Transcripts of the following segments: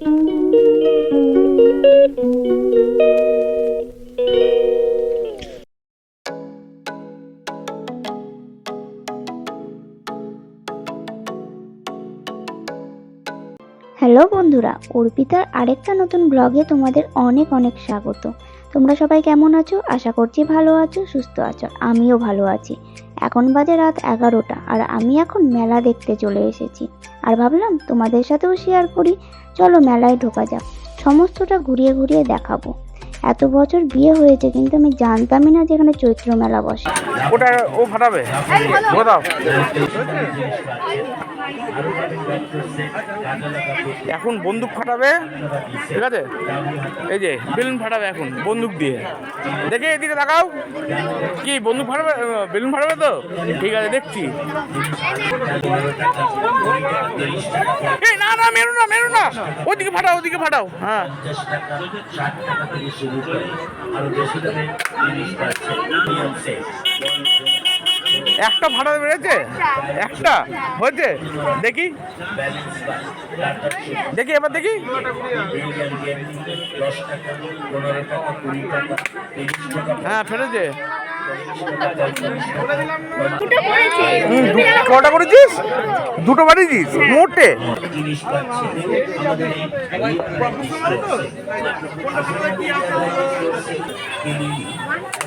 Hello বন্ধুরা, অর্পিতার আরেকটা নতুন ব্লগে তোমাদের অনেক অনেক স্বাগত। তোমরা সবাই কেমন আছো? আশা করছি ভালো আছো, সুস্থ আছো, আমিও ভালো আছি। এখন বাজে রাত এগারোটা আর আমি এখন মেলা দেখতে চলে এসেছি। আর ভাবলাম তোমাদের সাথেও শেয়ার করি চলো মেলায় ঢোকা যাক। সমস্তটা ঘুরিয়ে ঘুরিয়ে দেখাবো। এত বছর বিয়ে হয়েছে কিন্তু আমি জানতামই না যে এখানে চৈত্র মেলা বসে। ওটা ও ফাটাবে? এখন বন্দুক ফাটাবে, ঠিক আছে? এই যে, বেলুন ফাটাবে এখন, বন্দুক দিয়ে। দেখে এদিকে তাকাও। কি, বন্দুক ফাটাবে? বেলুন ফাটাবে তো? ঠিক আছে, দেখছি। এই, না না, মেরো না মেরো না। ওদিকে ফাটাও ওদিকে ফাটাও। হ্যাঁ। একটা ভাড়া বেড়েছে একটা? হয়েছে? দেখি। দেখি এবার দেখি। হ্যাঁ ফেরেছে কটা করেছিস? দুটো বাড়িয়েছিস মোটে।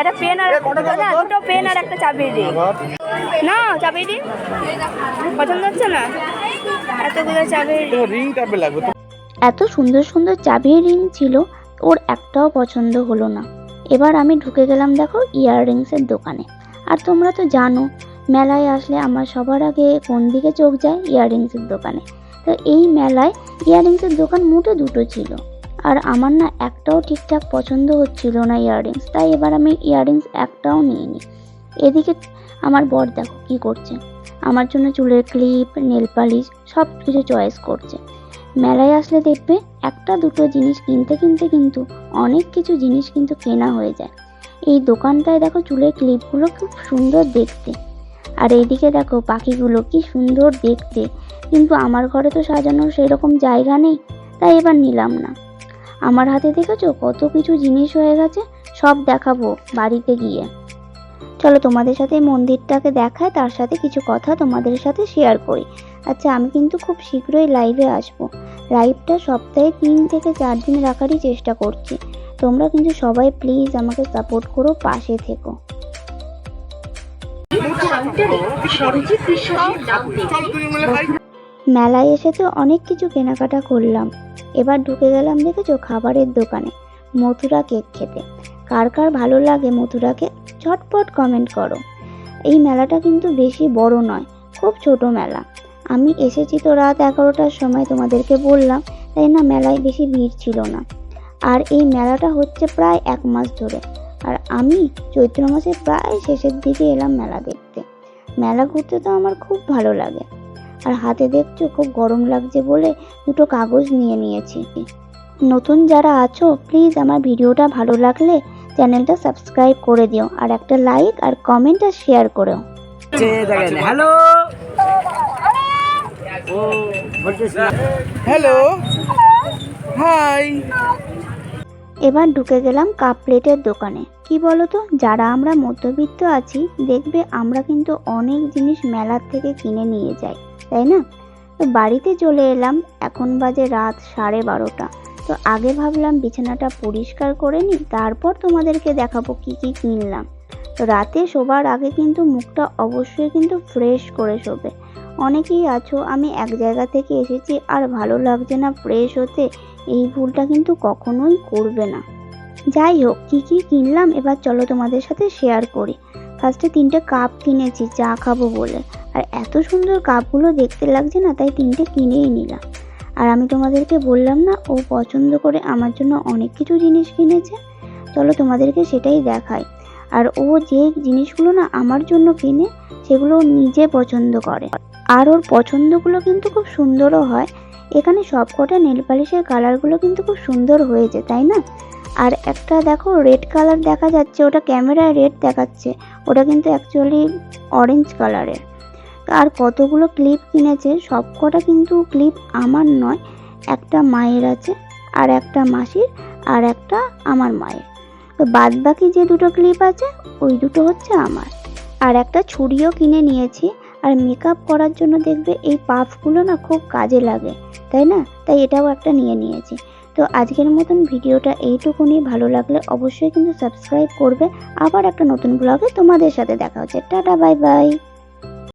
একটা পেন আর না দুটো পেন আর একটা চাবির রিং না চাবির রিং পছন্দ হচ্ছে না? এতগুলো চাবির রিং রিং টাইপের লাগবে এত সুন্দর সুন্দর চাবির রিং ছিল ওর একটাও পছন্দ হলো না। এবার আমি ঢুকে গেলাম দেখো ইয়াররিংসের দোকানে। আর তোমরা তো জানো মেলায় আসলে আমার সবার আগে কোন দিকে চোখ যায়? ইয়াররিংসের দোকানে। তো এই মেলায় ইয়াররিংসের দোকান মোটে দুটো ছিল। আর আমার না একটাও ঠিকঠাক পছন্দ হচ্ছিল না ইয়াররিংস, তাই এবার আমি ইয়াররিংস একটাও নিইনি। এদিকে আমার বর দেখো কী করছে। আমার জন্য চুলের ক্লিপ, নেল পালিশ সব কিছু চয়েস করছে। মেলায় আসলে দেখবে একটা দুটো জিনিস কিনতে কিনতে কিন্তু অনেক কিছু জিনিস কিন্তু কেনা হয়ে যায়। এই দোকানটায় দেখো চুলের ক্লিপগুলো খুব সুন্দর দেখতে। আর এইদিকে দেখো পাখিগুলো কি সুন্দর দেখতে। কিন্তু আমার ঘরে তো সাজানোর সেরকম জায়গা নেই, তাই এবার নিলাম না। আমার হাতে দেখেছ? কত কিছু জিনিস হয়ে গেছে, সব দেখাবো বাড়িতে গিয়ে। চলো তোমাদের সাথে মন্দিরটাকে দেখায়, তার সাথে কিছু কথা তোমাদের সাথে শেয়ার করি। আচ্ছা আমি কিন্তু খুব শীঘ্রই লাইভে আসব। লাইভটা সপ্তাহে তিন থেকে চার দিন রাখারই চেষ্টা করছি। তোমরা কিন্তু সবাই প্লিজ আমাকে সাপোর্ট করো, পাশে থেকো। মেলায় এসে তো অনেক কিছু কেনাকাটা করলাম। এবার ঢুকে গেলাম দেখেছ খাবারের দোকানে, মথুরা কেক খেতে। কার কার ভালো লাগে মথুরা কেক ঝটপট কমেন্ট করো। এই মেলাটা কিন্তু বেশি বড় নয়, খুব ছোট মেলা। আমি এসেছি তো রাত এগারোটার সময় তোমাদেরকে বললাম, তাই না মেলায় বেশি ভিড় ছিল না। আর এই মেলাটা হচ্ছে প্রায় এক মাস ধরে। আর আমি চৈত্র মাসের প্রায় শেষের দিকে এলাম মেলা দেখতে। মেলা ঘুরতে তো আমার খুব ভালো লাগে। আর হাতে দেখছ খুব গরম লাগছে বলে দুটো কাগজ নিয়ে নিয়েছি। নতুন যারা আছো প্লিজ আমার ভিডিওটা ভালো লাগলে চ্যানেলটা সাবস্ক্রাইব করে দিও আর একটা লাইক আর কমেন্ট আর শেয়ার করো। হ্যালো হ্যালো হাই এবার ঢুকে গেলাম কাপ প্লেটের দোকানে। কি বলতো যারা আমরা মধ্যবিত্ত আছি দেখবে আমরা কিন্তু অনেক জিনিস মেলার থেকে কিনে নিয়ে যাই। তাই না? তো বাড়িতে চলে এলাম, এখন বাজে রাত সাড়ে বারোটা। তো আগে ভাবলাম বিছানাটা পরিষ্কার করে নিই, তারপর তোমাদেরকে দেখাবো কি কি কিনলাম। তো রাতে শোবার আগে কিন্তু মুখটা অবশ্যই কিন্তু ফ্রেশ করে শোবে। অনেকেই আছো, আমি এক জায়গা থেকে এসেছি, আর ভালো লাগছে না ফ্রেশ হতে, এই ভুলটা কিন্তু কখনোই করবে না। যাই হোক, কী কী কিনলাম, এবার চলো তোমাদের সাথে শেয়ার করি। ফার্স্টে তিনটে কাপ কিনেছি, চা খাব বলে। আর এত সুন্দর কাপগুলো দেখতে লাগছে না, তাই তিনটে কিনেই নিলাম। আর আমি তোমাদেরকে বললাম না, ও পছন্দ করে আমার জন্য অনেক কিছু জিনিস কিনেছে। চলো তোমাদেরকে সেটাই দেখাই। আর ও যে জিনিসগুলো না আমার জন্য কিনে, সেগুলো নিজে পছন্দ করে। আর ওর পছন্দগুলো কিন্তু খুব সুন্দরও হয়। এখানে সবকটা নেল পালিশের কালারগুলো কিন্তু খুব সুন্দর হয়েছে, তাই না? আর একটা দেখো রেড কালার দেখা যাচ্ছে, ওটা ক্যামেরায় রেড দেখাচ্ছে। ওটা কিন্তু অ্যাকচুয়ালি অরেঞ্জ কালারের আর কতগুলো ক্লিপ কিনেছে, সবকটা কিন্তু ক্লিপ আমার নয়, একটা মায়ের আছে, আর একটা মাসির, আর একটা আমার মায়ের। তো বাদ বাকি যে দুটো ক্লিপ আছে, ওই দুটো হচ্ছে আমার। আর একটা ছুরিও কিনে নিয়েছি, আর মেকআপ করার জন্য দেখবে এই পাফগুলো না খুব কাজে লাগে, তাই না? তাই এটাও একটা নিয়ে নিয়েছি। তো আজকের মতন ভিডিওটা এইটুকুনি। ভালো লাগলে অবশ্যই কিন্তু সাবস্ক্রাইব করবে। আবার একটা নতুন ব্লগে তোমাদের সাথে দেখা হচ্ছে। Tata bye bye